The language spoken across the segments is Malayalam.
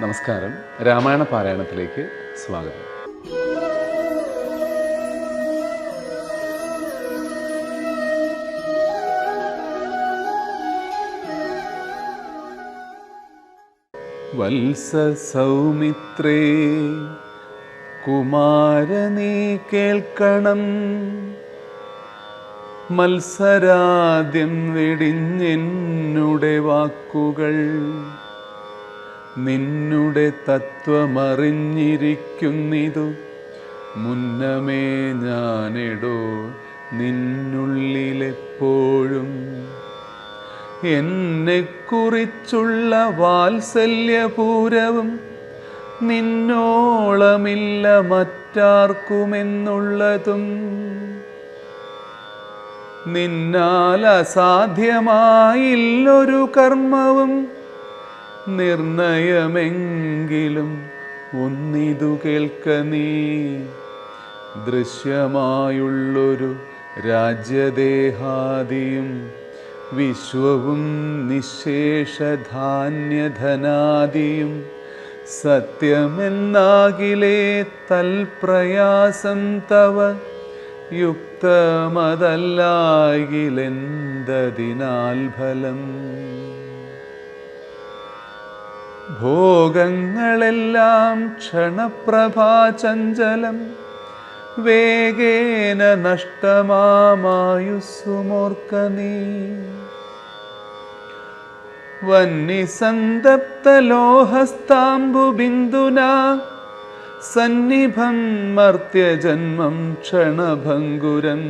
നമസ്കാരം. രാമായണ പാരായണത്തിലേക്ക് സ്വാഗതം. വത്സ സൗമിത്രേ കുമാരനീ കേൾക്കണം. മത്സരാദ്യം വെടിഞ്ഞെന്നുടെ വാക്കുകൾ. നിന്നുടെ തത്വമറിഞ്ഞിരിക്കുന്നിതു. മുന്നമേ ഞാനെടോ നിന്നുള്ളിലെപ്പോഴും. എന്നെക്കുറിച്ചുള്ള വാത്സല്യപൂരവും നിന്നോളമില്ല മറ്റാർക്കുമെന്നുള്ളതും. നിന്നാൽ അസാധ്യമായില്ലൊരു കർമ്മവും നിർണയമെങ്കിലും ഒന്നിതു കേൾക്ക നീ. ദൃശ്യമായുള്ളൊരു രാജ്യദേഹാദിയും വിശ്വവും നിശേഷധാന്യധനാദിയും സത്യമെന്നാകിലേ തൽപ്രയാസം തവ യുക്തമതല്ലാകിലെന്തതിനാൽ ഫലം? ഭോഗങ്ങളെല്ലാം ക്ഷണപ്രഭാചഞ്ചലം വേഗേന നഷ്ടമാമായുസുമോർക്കനീ വന്നിസന്തപ്തലോഹസ്താംബുബിന്ദുനാ. സന്നിഭം മർത്യജന്മം ക്ഷണഭംഗുരം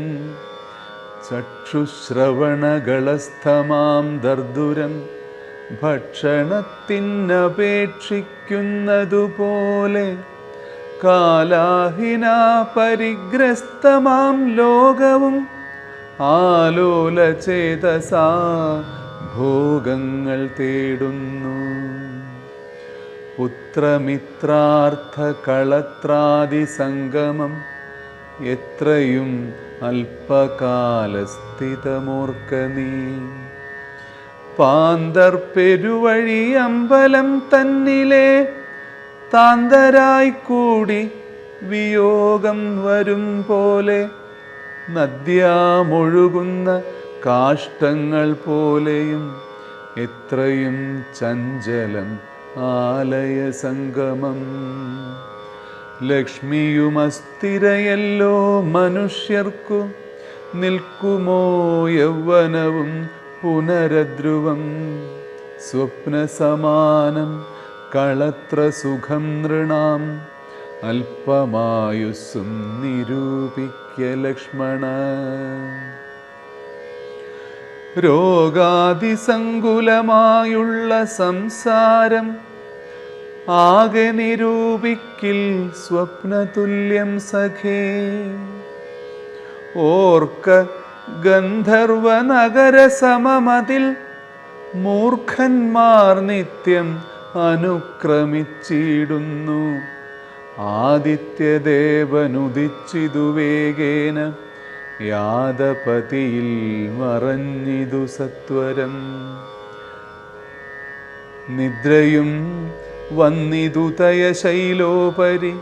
ചക്ഷുശ്രവണകളസ്ഥമാം ദർദുരം. ഭക്ഷണത്തിനപേക്ഷിക്കുന്നതുപോലെ കാലാഹിന പരിഗ്രസ്തമാം ലോകവും ആലോല ചേതസാ ഭോഗങ്ങൾ തേടുന്നു. പുത്രമിത്രാർത്ഥ കളത്രാദി സംഗമം എത്രയും അല്പകാലസ്ഥിതമോർക്ക നീ. പാന്തർ പെരുവഴി അമ്പലം തന്നിലെ താന്തരായി കൂടി വിയോഗം വരും പോലെ നദ്യാമൊഴുകുന്ന കാഷ്ടങ്ങൾ പോലെയും എത്രയും ചഞ്ചലം ആലയ സംഗമം. ലക്ഷ്മിയുമസ്ഥിരയല്ലോ മനുഷ്യർക്കു നിൽക്കുമോ യൗവനവും പുനരധ്രുവം സ്വപ്നസമാനം കളത്ര സുഖം നൃണാം. അല്പമായുസ്സും നിരൂപിക്ക ലക്ഷ്മണ. രോഗാതിസങ്കുലമായുള്ള സംസാരം ആകെ നിരൂപിക്കിൽ സ്വപ്നതുല്യം സഖേ. ഓർക്ക ഗന്ധർവ നഗര സമമതിൽ മൂർഖന്മാർ നിത്യം അനുക്രമിച്ചിടുന്നു. ആദിത്യദേവനുദിച്ചിതു വേഗേന യാദപതിയിൽ മറഞ്ഞിതു സത്വരം. നിദ്രയും വന്നിതു തയശൈലോപരി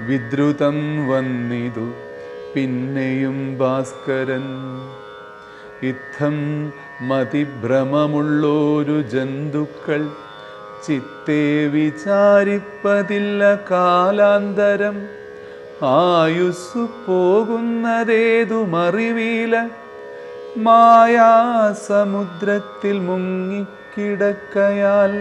വിദ്രുതം വന്നിതു പിന്നെയും ഭാസ്കരൻ. ഇത്തം മതിഭ്രമമുള്ളൊരു ജന്തുക്കൾ. ചിത്തെ വിചാരിപ്പതില്ല കാലാന്തരം. ആയുസ്സു പോകുന്നതേതുമറിവീല മായാസമുദ്രത്തിൽ മുങ്ങിക്കിടക്കയാൽ.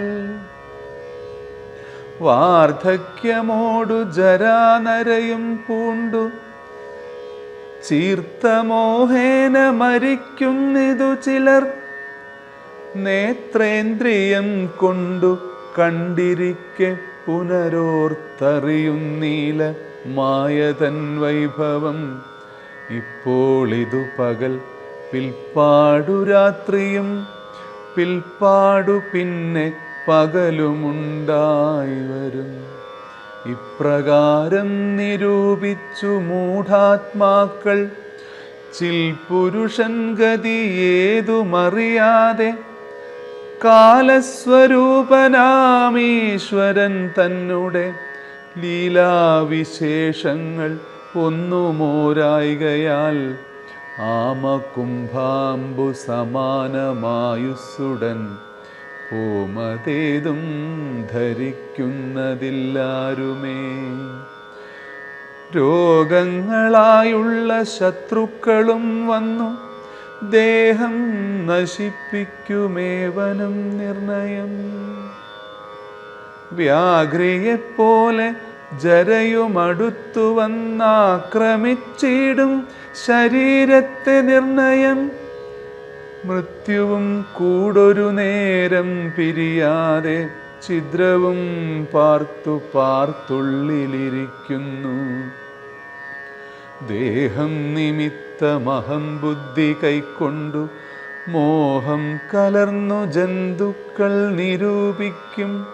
വാർദ്ധക്യമോടു ജരാനരയും പൂണ്ടു. ചീർത്തമോഹേന മരിക്കുന്നിതു ചിലർ. നേത്രേന്ദ്രിയം കൊണ്ടു കണ്ടിരിക്കെ പുനരോർത്തറിയുന്നീല മായതൻ വൈഭവം. ഇപ്പോൾ ഇതു പകൽ പിൽപ്പാടു രാത്രിയും പിൽപ്പാടു പിന്നെ പകലുമുണ്ടായി വരും. ഇപ്രകാരം നിരൂപിച്ചു മൂഢാത്മാക്കൾ. ചിൽപുരുഷൻ ഗതി ഏതുമറിയാതെ കാലസ്വരൂപനാമീശ്വരൻ തന്നെ ലീലാവിശേഷങ്ങൾ ഒന്നുമോരായികയാൽ ആമകുംഭാംബു സമാനമായുസ്സുടൻ പൂമതേതും ധരിക്കുന്നതില്ലാരുമേ. രോഗങ്ങളായുള്ള ശത്രുക്കളും വന്നു. ദേഹം നശിപ്പിക്കുമേവനും നിർണയം. വ്യാഘ്രിയെപ്പോലെ ജരയുമടുത്തു വന്നാക്രമിച്ചിടും ശരീരത്തെ നിർണയം. മൃത്യുവും കൂടൊരു നേരം പിരിയാതെ ഛിദ്രവും പാർത്തു പാർത്തുള്ളിലിരിക്കുന്നു. ദേഹം നിമിത്തമഹം ബുദ്ധി കൈക്കൊണ്ടു മോഹം കലർന്നു ജന്തുക്കൾ നിരൂപിക്കും.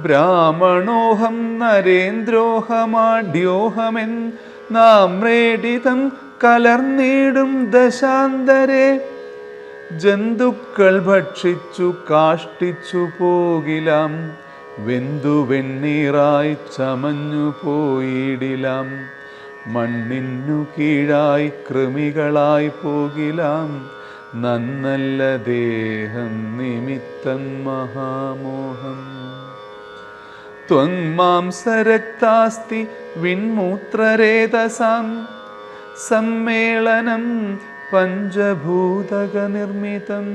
ബ്രാഹ്മണോഹം നരേന്ദ്രോഹമാഢ്യോഹമെൻ നാമ്രേഡിതം കലർന്നിടും ദശാന്തരെ. ജന്തുക്കൾ ഭക്ഷിച്ചു കാഷ്ടിച്ചു പോകിലാം. വെന്തു വെണ്ണീറായി ചമഞ്ഞു പോയിടിലാം. മണ്ണിനു കീഴായി കൃമികളായി പോകിലാം. നന്നല്ല ദേഹം നിമിത്തം മഹാമോഹം. ത്വങ്മാംസരക്താസ്തി വിൺമൂത്രരേതസാം. സമ്മേളനം പഞ്ചഭൂതകനിർമ്മിതം.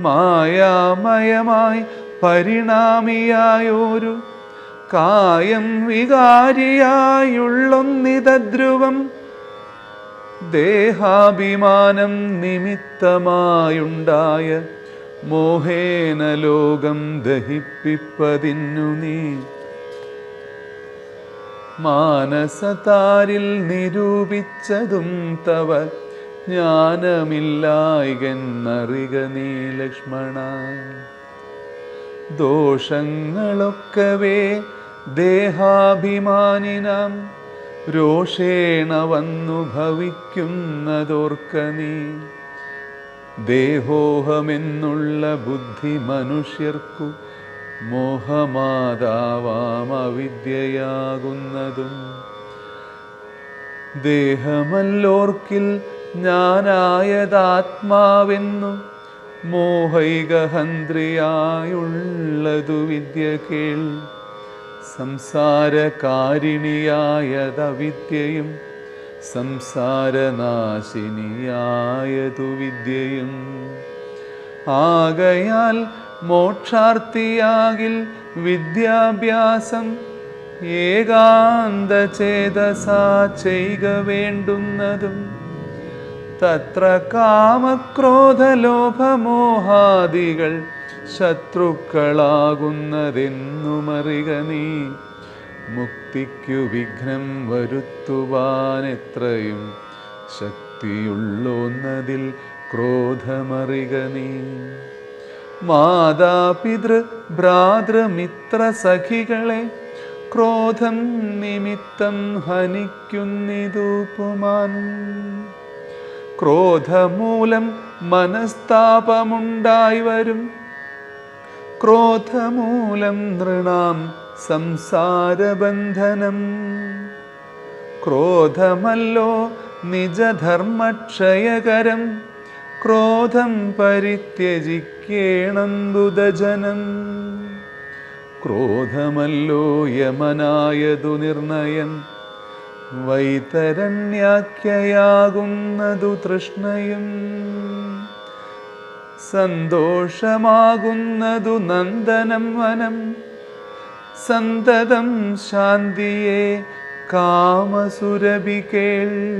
മായാമയമായി പരിണാമിയായൊരു കായം വികാരിയായുള്ളൊന്നിതധ്രുവം. ദേഹാഭിമാനം നിമിത്തമായുണ്ടായ മോഹേന ലോകം ദഹിപ്പിപ്പതിന്നു നീ. മാനസതാരിൽ നിരൂപിച്ചതും തവ ജ്ഞാനമില്ലായികെന്നറിക നീ ലക്ഷ്മണ. ദോഷങ്ങളൊക്കവേ ദേഹാഭിമാനിനാം രോഷേണ വന്നു ഭവിക്കുന്നതോർക്ക നീ. ദേഹോഹമെന്നുള്ള ബുദ്ധി മനുഷ്യർക്കു മോഹമാതാവാം അവിദ്യയാകുന്നതും ദേഹമല്ലോർക്കിൽ ഞാനായതാത്മാവെന്നു മോഹൈകഹന്ത്രിയായുള്ളതു വിദ്യ കേൾ സംസാരകാരിണിയായതവിദ്യയും സംസാരനാശിനിയായതു വിദ്യയും ആകയാൽ മോക്ഷാർത്ഥിയാകിൽ വിദ്യാഭ്യാസം ഏകാന്തചേതസാ ചെയ്യുക വേണ്ടുന്നതും. തത്ര കാമക്രോധലോഭമോഹാദികൾ ശത്രുക്കളാകുന്നതെന്നുമറിക നീ. മുക്തിക്കു വിഘ്നം വരുത്തുവാൻ എത്രയും ശക്തിയുള്ളോന്നതിൽ ക്രോധമറിക നീ. മാതാപിതൃ ഭ്രാതൃമിത്ര സഖികളെ ക്രോധം നിമിത്തം ഹനിക്കുന്നിതു പുമാൻ ക്രോധമൂലം മനസ്താപമുണ്ടായി വരും. ക്രോധമൂലം നൃണാം സംസാരബന്ധനം. ക്രോധമല്ലോ നിജധർമ്മക്ഷയകരം. ക്രോധം പരിത്യജിക്കേണം ബുധജനം ക്രോധമല്ലോ യമനായതു നിർണയൻ. വൈതരണ്യാഖ്യയാകുന്നതു തൃഷ്ണയും. സന്തോഷമാകുന്നതു നന്ദനം വനം. സന്തതം ശാന്തിയെ കാമസുരഭികേൾ.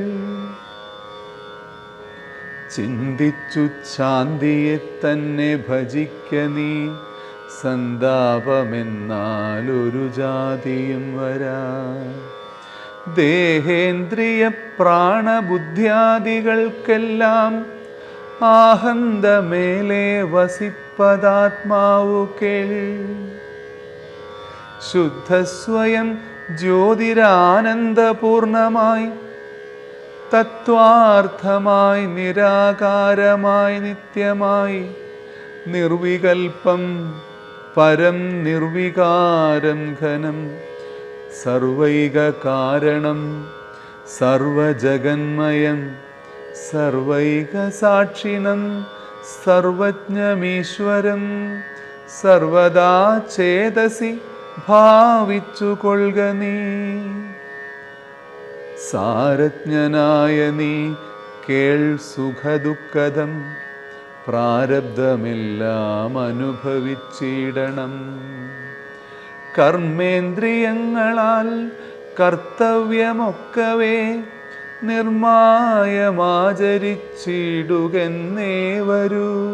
ചിന്തിച്ചു ശാന്തിയെ തന്നെ ഭജിക്ക നീ. സന്താപമെന്നാലൊരു ജാതിയും വരാ. ദേഹേന്ദ്രിയ പ്രാണബുദ്ധ്യാദികൾക്കെല്ലാം ആഹന്തമേലെ വസിപ്പതാത്മാവു കേൾ. ശുദ്ധസ്വയം ജ്യോതിരാനന്ദപൂർണമായി തത്വാർത്ഥമായി നിരാകാരമായി നിത്യമായി നിർവികൽപ്പം പരം നിർവികാരം ഘനം സർവൈക കാരണം സർവജഗന്മയം സർവൈക സാക്ഷിണം സർവജ്ഞമീശ്വരം സർവദാ ചേതസി ഭാവിച്ചു കൊള്ളുക നീ. സാരജ്ഞനായ നീ കേൾ സുഖദുഃഖം പ്രാരബ്ധമെല്ലാം അനുഭവിച്ചിടണം. കർമ്മേന്ദ്രിയങ്ങളാൽ കർത്തവ്യമൊക്കവേ നിർമായമാചരിച്ചിടുകെന്നേ വരൂ.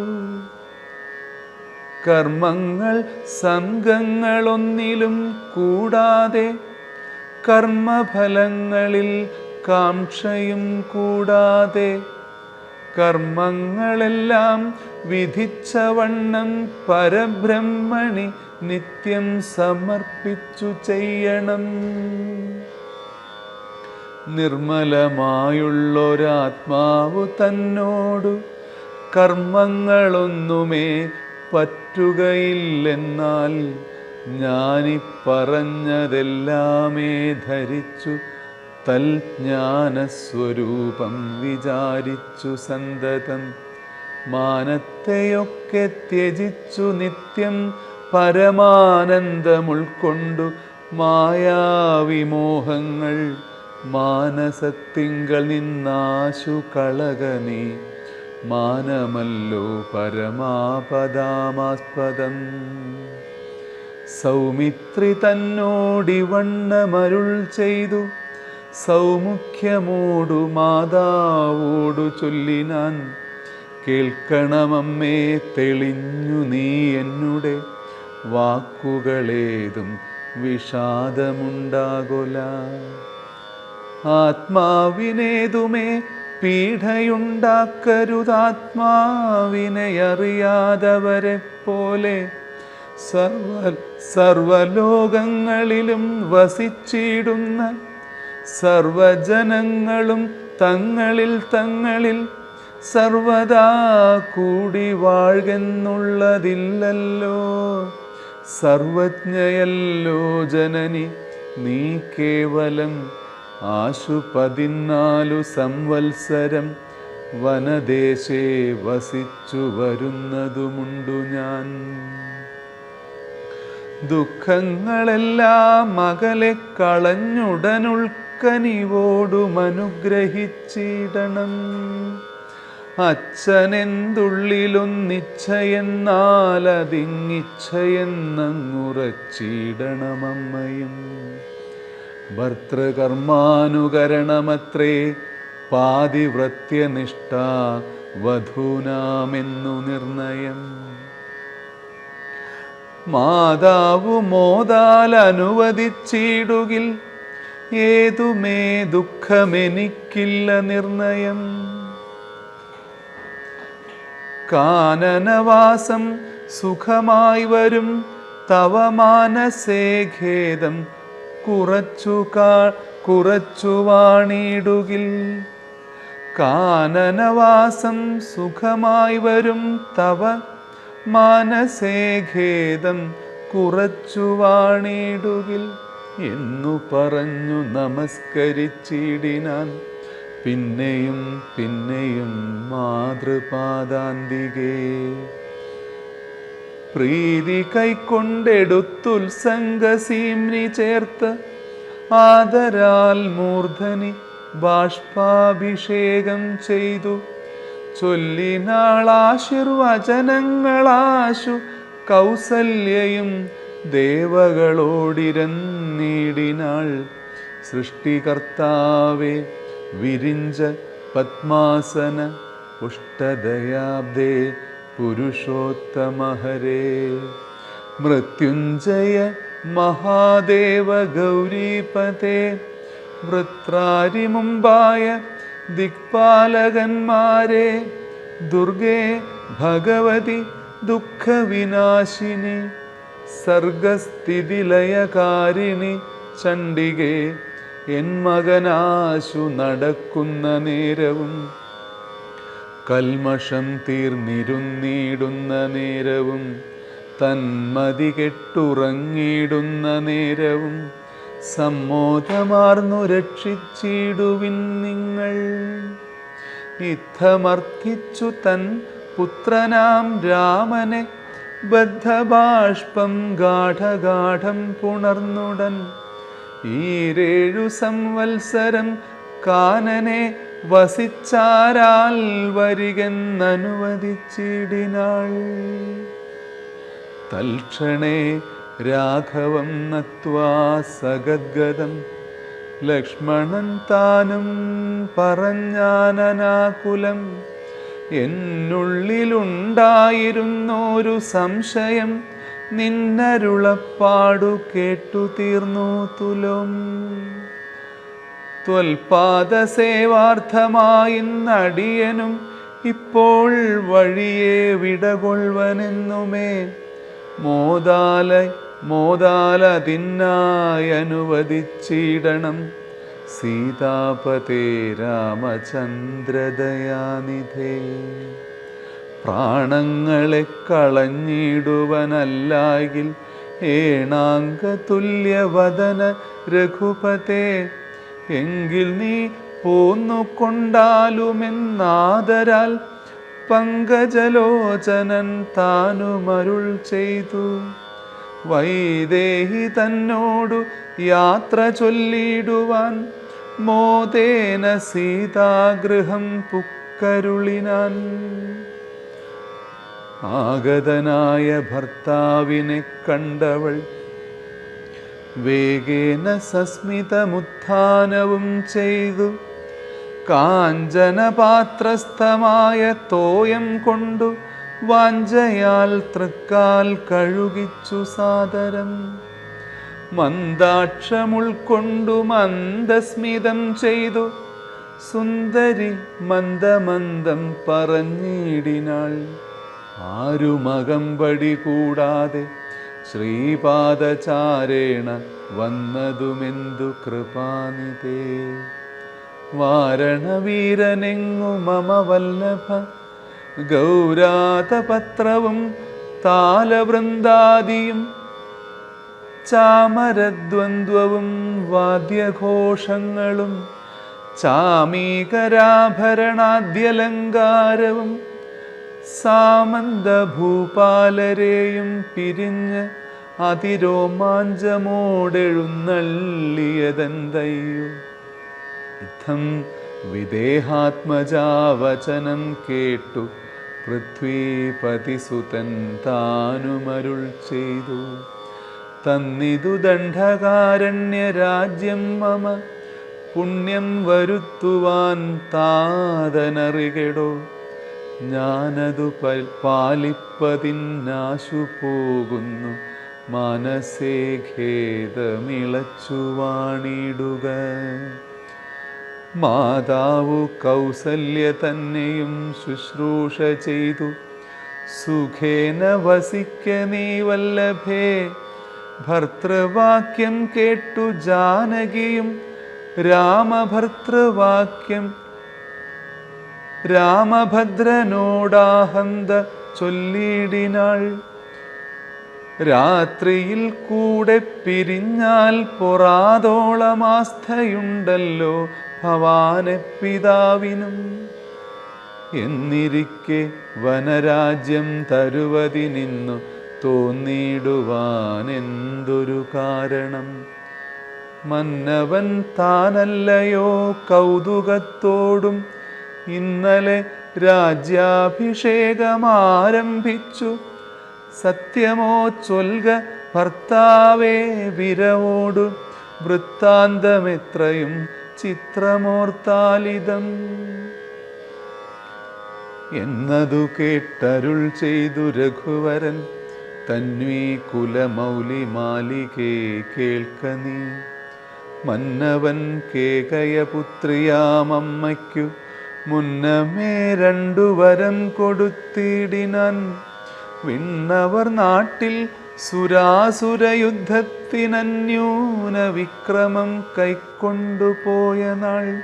കർമ്മങ്ങൾ സംഘങ്ങളൊന്നിലും കൂടാതെ കർമ്മഫലങ്ങളിൽ കാംക്ഷയും കൂടാതെ കർമ്മങ്ങളെല്ലാം വിധിച്ച വണ്ണം പരബ്രഹ്മണി നിത്യം സമർപ്പിച്ചു ചെയ്യണം. നിർമ്മലമായുള്ളൊരാത്മാവ് തന്നോടു കർമ്മങ്ങളൊന്നുമേ പറ്റുകയില്ലെന്നാൽ ഞാനി പറഞ്ഞതെല്ലാമേ ധരിച്ചു തൽജ്ഞാനസ്വരൂപം വിചാരിച്ചു സന്തതം. മാനത്തെയൊക്കെ ത്യജിച്ചു നിത്യം പരമാനന്ദമുൾക്കൊണ്ടു മായാവിമോഹങ്ങൾ. മാനസത്തിങ്കൾ നിന്നാശു കളകനീ മാനമല്ലോ പരമാപദാമാസ്പദം. സൗമിത്രി തന്നോടി വണ്ണമരുൾ ചെയ്തു. സൗമുഖ്യമോടു മാതാവോടു ചൊല്ലിനാൻ കേൾക്കണമമ്മേ തെളിഞ്ഞു നീ എന്നുടെ. വാക്കുകളേതും വിഷാദമുണ്ടാകൊല. ആത്മാവിനേതുമേ പീഡയുണ്ടാക്കരുതാത്മാവിനെ അറിയാതവരെ പോലെ സർവ സർവലോകങ്ങളിലും വസിച്ചിടുന്ന സർവജനങ്ങളും തങ്ങളിൽ തങ്ങളിൽ സർവദാ കൂടി വാഴ്കെന്നുള്ളതില്ലല്ലോ. സർവജ്ഞയല്ലോ ജനനി നീ കേവലം ആശു പതിനാലു സംവത്സരം വനദേശേ വസിച്ചു വരുന്നതുമുണ്ടു ഞാൻ. ദുഃഖങ്ങളെല്ലാം മകളെ കളഞ്ഞുടനുൾക്കനിവോടും അനുഗ്രഹിച്ചിടണം അച്ഛനെന്തുള്ളിലൊന്നിച്ഛയെന്നാൽ അതിങ്ങിച്ഛയെന്നങ്ങുറച്ചിടണമമ്മയും ഭർത്തൃകർമാനുകരണമത്രേ പാതിവൃത്യനിഷ്ഠ വധൂനാമെന്നു നിർണയം. മാതാവു മോദാൽ അനുവദിച്ചിടുകിൽ ഏതുമേ ദുഃഖമെനിക്കില്ല നിർണയം. കാനനവാസം സുഖമായി വരും തവ മാനസേ ഖേദം കുറച്ചു കാ കുറച്ചു വാണിടുകിൽ. കാനനവാസം സുഖമായി വരും തവ മാനസേ ഖേദം കുറച്ചു വാണിടുകിൽ എന്നു പറഞ്ഞു നമസ്കരിച്ചിടിനാൻ. പിന്നെയും പിന്നെയും മാതൃപാദാന്തികേ. പ്രീതി കൈക്കൊണ്ടെടുത്തുത്സംഗസീമ്നി ചേർത്ത് ആദരാൽ മൂർധനി ബാഷ്പാഭിഷേകം ചെയ്തു. ചൊല്ലിനാളാശീർവചനങ്ങളാശു കൗസല്യയും ദേവകളോടിരന്നീടിനാൾ. സൃഷ്ടികർത്താവെ വിരിഞ്ച പത്മാസന പുഷ്ടദയാബ്ദേ പുരുഷോത്തമഹരേ. മൃത്യുഞ്ജയ മഹാദേവ ഗൗരീപതേ വൃത്രാരി മുമ്പായ ദിക്പാലകന്മാരെ ദുർഗേ ഭഗവതി ദുഃഖവിനാശിനി സർഗസ്ഥിതിലയകാരിണി ചണ്ഡികേ എൻ മകനാശു നടക്കുന്ന നേരവും കൽമഷം തീർന്നിരുന്നിടുന്ന നേരവും തന്മതി കെട്ടുറങ്ങിടുന്ന നേരവും സമ്മോദമാർന്നു രക്ഷിച്ചിടുവിൻ നിങ്ങൾ. യുദ്ധമർത്ഥിച്ചു തൻ പുത്രനാം രാമനെ. ബദ്ധബാഷ്പം ഗാഠഗാഠം പുണർന്നുടൻ. ഈരേഴു സംവത്സരം കാനനെ വസിച്ചാരാൽ വരികെന്നനുവദിച്ചിടിനാൾ. തൽക്ഷണേ രാഘവം നത്വാ സഗദ്ഗതം. ലക്ഷ്മണൻ താനും പറഞ്ഞാനനാകുലം. എന്നുള്ളിലുണ്ടായിരുന്നൊരു സംശയം നിന്നരുളപ്പാടു കേട്ടു തീർന്നു തുലം. ത്വൽപാദസേവാർത്ഥമായി നടിയനും ഇപ്പോൾ വഴിയെ വിടകൊള്ളുവനെന്നുമേ മോദാല തിന്നായനുവദിച്ചിടണം സീതാപതേ രാമചന്ദ്രദയാനിധേ. പ്രാണങ്ങളെ കളഞ്ഞിടുവനല്ലായിൽ ഏണാങ്ക തുല്യവദന രഘുപതേ. എങ്കിൽ നീ പോന്നു കൊണ്ടാലുമെന്നാദരാൽ പങ്കജലോചനൻ താനുമരുൾ ചെയ്തു. വൈദേഹി തന്നോടു യാത്ര ചൊല്ലിടുവാൻ മോദേന സീതാഗൃഹം പുക്കരുളിനാൻ. ആഗതനായ ഭർത്താവിനെ കണ്ടവൾ വേഗേന സസ്മിതമുത്ഥാനവും ചെയ്തു. കാഞ്ചനപാത്രസ്ഥമായ തോയം കൊണ്ടു വാഞ്ചയാൽ തൃക്കാൽ കഴുകിച്ചു സാദരം. മന്ദാക്ഷമുൾക്കൊണ്ടു മന്ദസ്മിതം ചെയ്തു. സുന്ദരി മന്ദമന്ദം പറഞ്ഞിടിനാൾ. ആരുമകമ്പടി കൂടാതെ ശ്രീപാദചാരേണ വന്നതുമെന്തു കൃപാനിതേ വാരണവീരനെങ്ങു മമ വല്ലഭ ഗൗരാതപത്രവും താലവൃന്ദാദിയും ചാമരദ്വന്ദ്വവും വാദ്യഘോഷങ്ങളും ചാമീകരാഭരണാദ്യലങ്കാരവും സാമന്തഭൂപാലരെയും പിരിഞ്ഞ് അതിരോമാഞ്ചമോടെഴുന്നള്ളിയതെന്തയ്യോ? യുദ്ധം വിദേഹാത്മജാവചനം കേട്ടു. പൃഥ്വീപതിസുതൻ താനുമരുൾ ചെയ്തു തന്നിതു ദണ്ഡകാരണ്യരാജ്യം മമ. പുണ്യം വരുത്തുവാൻ താതനറികടോ. ഞാനതു പാലിപ്പതിന്നാശു പോകുന്നു മനസ്സേ ഖേദമിളച്ചു വാണിടുക മാതാവു കൗസല്യ തന്നെയും ശുശ്രൂഷ ചെയ്തു. സുഖേന വസിക്ക നീ വല്ലഭേ. ഭർത്തൃവാക്യം കേട്ടു ജാനകിയും. രാമഭർത്തൃവാക്യം രാമഭദ്രനോടാഹന്ത ചൊല്ലിടിനാൾ. രാത്രിയിൽ കൂടെ പിരിഞ്ഞാൽ പൊറാതോളമാസ്ഥയുണ്ടല്ലോ ഭവാനെ പിതാവിനും എന്നിരിക്കെ വനരാജ്യം തരുവതി നിന്നു തോന്നിടുവാൻ എന്തൊരു കാരണം? മന്നവൻ താനല്ലയോ കൗതുകത്തോടും ഇന്നലെ രാജ്യാഭിഷേകമാരംഭിച്ചു. സത്യമോ ചൊൽക ഭർത്താവേ വിരവോടു വൃത്താന്തമെത്രയും ചിത്രമോർത്താലിതം. എന്നതു കേട്ടരുൾ ചെയ്തു രഘുവരൻ തന്വീ കുലമൗലി മാലികേ കേൾക്ക നീ. മന്നവൻ കേകയപുത്രിയാമമ്മയ്ക്കു മുന്നമേ രണ്ടു വരം കൊടുത്തിടിനാൻ. വിണ്ണവർ നാട്ടിൽ സുരാസുരയുദ്ധത്തിനന്യൂന വിക്രമം കൈക്കൊണ്ടുപോയ നാൾ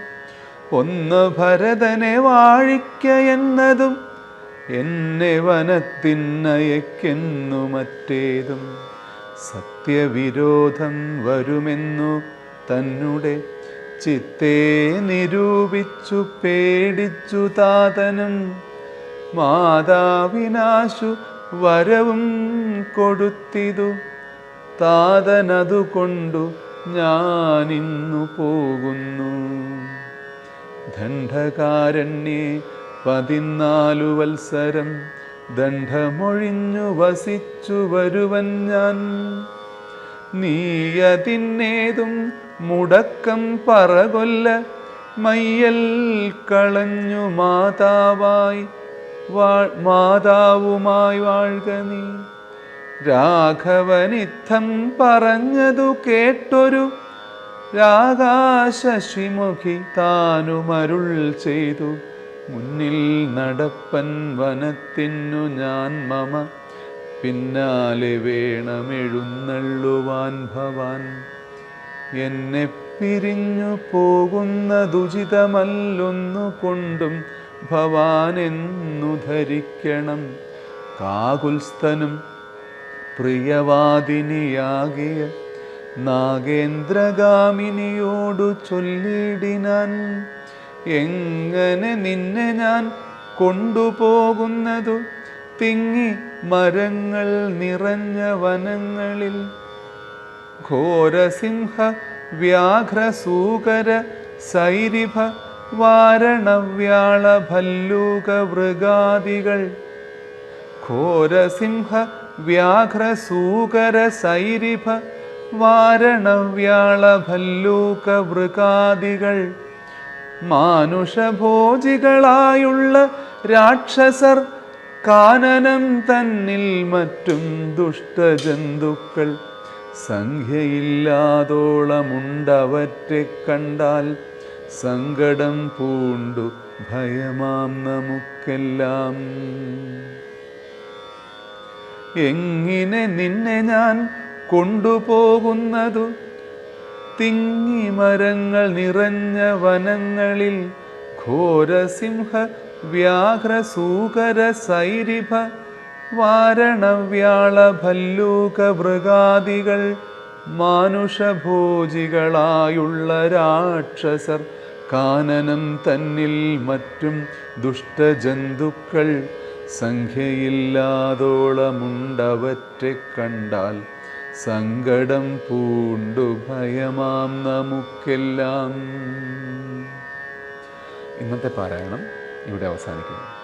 ഒന്ന് ഭരതനെ വാഴിക്ക എന്നതും എന്നെ വനത്തിനയക്കെന്നു മറ്റേതും സത്യവിരോധം വരുമെന്നു തന്നെ ചിത്തേ നിരൂപിച്ചു പേടിച്ചു താതനും മാതാവിനാശു വരവും കൊടുത്തിതു. താതനതുകൊണ്ടു ഞാനിന്നു പോകുന്നു. ദണ്ഡകാരണ്യേ പതിനാലു വത്സരം ദണ്ഡമൊഴിഞ്ഞു വസിച്ചു വരുവൻ ഞാൻ. നീയതിന്നേതും മുടക്കം പറകൊല്ല മയ്യൽ കളഞ്ഞു മാതാവായി മാതാവുമായി വാഴ്ക നീ. രാഘവനിത്തം പറഞ്ഞതു കേട്ടൊരു രാകാശശിമുഖി താനുമരുൾ ചെയ്തു. മുന്നിൽ നടപ്പൻ വനത്തിനു ഞാൻ മമ. പിന്നാലെ വേണമെഴുന്നള്ളുവാൻ ഭവാൻ. എന്നെ പിരിഞ്ഞു പോകുന്നതുചിതമല്ലൊന്നു കൊണ്ടും ഭവാൻ എന്നു ധരിക്കണം. കാകുൽസ്ഥനും പ്രിയവാദിനിയാകിയ നാഗേന്ദ്രഗാമിനിയോടു ചൊല്ലിടിനാൻ. എങ്ങനെ നിന്നെ ഞാൻ കൊണ്ടുപോകുന്നതു? തിങ്ങി മരങ്ങൾ നിറഞ്ഞ വനങ്ങളിൽ. ഘോരസിംഹ വ്യാഘ്രസൂകര സൈരിഭ വാരണവ്യാള ഭല്ലൂക മൃഗാദികൾ ഘോരസിംഹ വ്യാഘ്രസൂകര സൈരിഭ വാരണവ്യാള ഭല്ലൂക മൃഗാദികൾ മാനുഷഭോജികളായുള്ള രാക്ഷസർ കാനനം തന്നിൽ മറ്റും ദുഷ്ടജന്തുക്കൾ. സംഖ്യയില്ലാതോളമുണ്ടവറ്റെ കണ്ടാൽ സങ്കടം പൂണ്ടു ഭയമാം നമുക്കെല്ലാം. എങ്ങനെ നിന്നെ ഞാൻ കൊണ്ടുപോകുന്നതു? തിങ്ങി മരങ്ങൾ നിറഞ്ഞ വനങ്ങളിൽ ഘോരസിംഹ വ്യാഘ്രസൂകര സൈരിഭ വാരണവ്യാള ഭല്ലൂക മൃഗാദികൾ മാനുഷഭോജികളായുള്ള രാക്ഷസർ കാനനം തന്നിൽ മറ്റും ദുഷ്ടജന്തുക്കൾ സംഖ്യയില്ലാതോളമുണ്ടവറ്റെ കണ്ടാൽ സങ്കടം പൂണ്ടു ഭയമാം നമുക്കെല്ലാം. ഇന്നത്തെ പാരായണം ഇവിടെ അവസാനിക്കുന്നു.